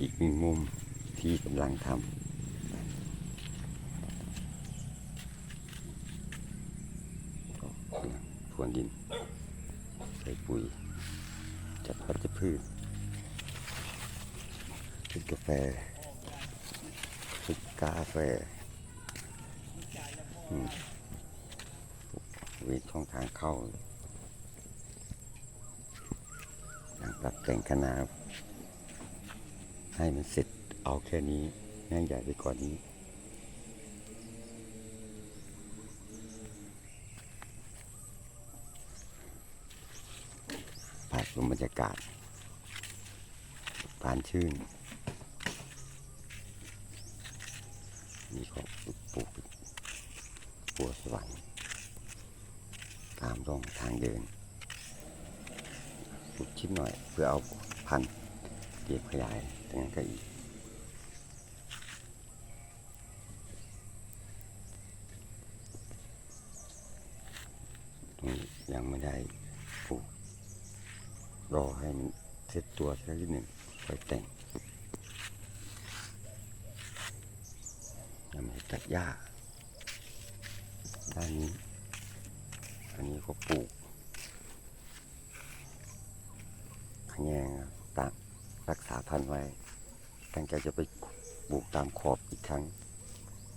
อีกหนึ่งมุมที่กำลังทำก็พรวนดิน ใส่ปุ๋ย จัดวัชพืชชุดกาแฟชุดกาแฟเวีช่องทางเข้าการปรับแต่งคณะ ให้มันเสร็จเอาแค่นี้ง่ายใหญ่ไปกว่อนนี้ ภาพรวมบรรยากาศบานชื่น มีของปลูกปัวสวรรค์ตามร่องทางเดินปลูกชิ้นหน่อยเพื่อเอาพันธุ์เก็บขยาย ตรงนั้นก็อีก ตรงนี้ยังไม่ได้ปลูกรอให้มันเสร็จตัวสักนิดหนึ่งค่อยแต่งยังไม่ได้ตัดหญ้าด้านนี้ อันนี้ก็ปลูกขยงตาม รักษาพันธุ์ไว้ตั้งใจจะไปปลูกตามขอบอีกครั้ง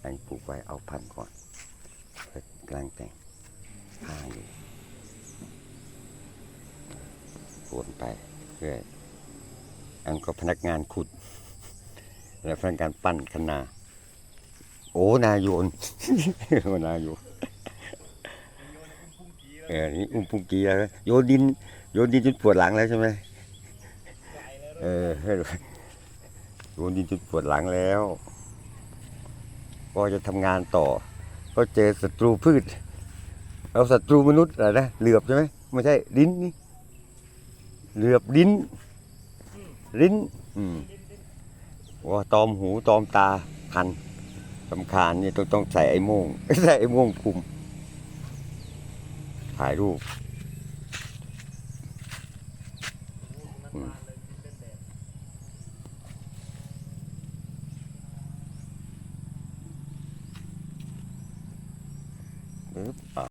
อันปลูกไว้เอาพันธุ์ก่อนเพื่อกลางแต่งผ้าอยู่โวนไปเรื่อยอันก็พนักงานขุด และพนักงานปั้นคนาโอ้นายโยนโอ้นายโยนเออนี่อุ้มปุงกีแล้วโยนดินโยนดินจนปวดหลังแล้วใช่ไหม เออโยนดินจนปวดหลังแล้ว ก็จะทำงานต่อ ก็เจอศัตรูพืช เอาศัตรูมนุษย์อะไรนะเหลือบใช่ไหมไม่ใช่ดินนี่เหลือบลิ้น ลิ้น อืมว่าตอมหูตอมตาคันสำคาญนี่ต้องต้องใส่ไอ้โม่งใส่ไอ้โม่งคุมถ่ายรูปอืม ปึ๊บอะ